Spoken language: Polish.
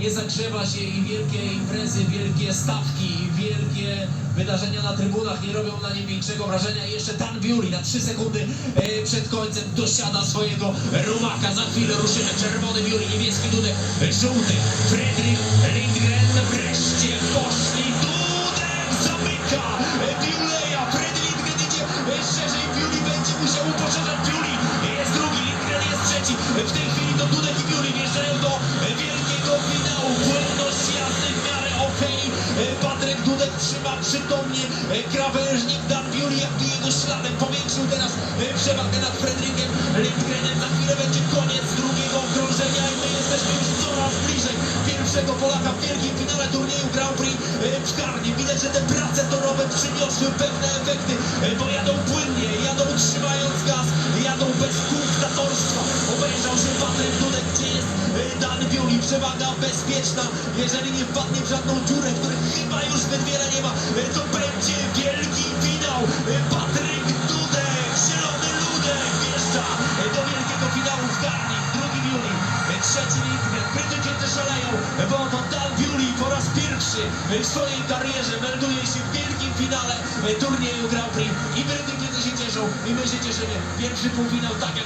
nie zagrzewa się i wielkie imprezy, wielkie stawki, wielkie wydarzenia na trybunach nie robią na nim większego wrażenia. I jeszcze Dan Biuli na 3 sekundy e, przed końcem dosiada swojego rumaka. Za chwilę ruszymy. Czerwony Biuli, niebieski Dudek, żółty Fredrik Lindgren. Wreszcie poszli. Dudek zamyka Biuleja. Fredrik Lindgren jedzie e, szerzej. Biuli będzie musiał uposażać Biuli. Jest drugi, Lindgren jest trzeci. W tej chwili to Dudek okej. E, Patryk Dudek trzyma przytomnie e, krawężnik Dan Biuli, jakby jego śladem powiększył teraz e, przewagę nad Fredrykiem Lindgrenem. Za chwilę będzie koniec drugiego okrążenia i my jesteśmy już coraz bliżej pierwszego Polaka w wielkim finale turnieju Grand Prix w Karnie. Widać, że te prace torowe przyniosły pewne efekty, bo jadą płynnie, jadą trzymając Dan Biuli. Przewaga bezpieczna, jeżeli nie wpadnie w żadną dziurę, których chyba już zbyt wiele nie ma, to będzie wielki finał. Patryk Dudek, zielony ludek wjeżdża do wielkiego finału w. Drugi Biuli, e, trzeci. Krytycy też szaleją, bo to Dan Biuli po raz pierwszy w swojej karierze melduje się w wielkim finale turnieju Grand Prix. I krytycy się cieszą, i my się cieszymy. Pierwszy półfinał tak jak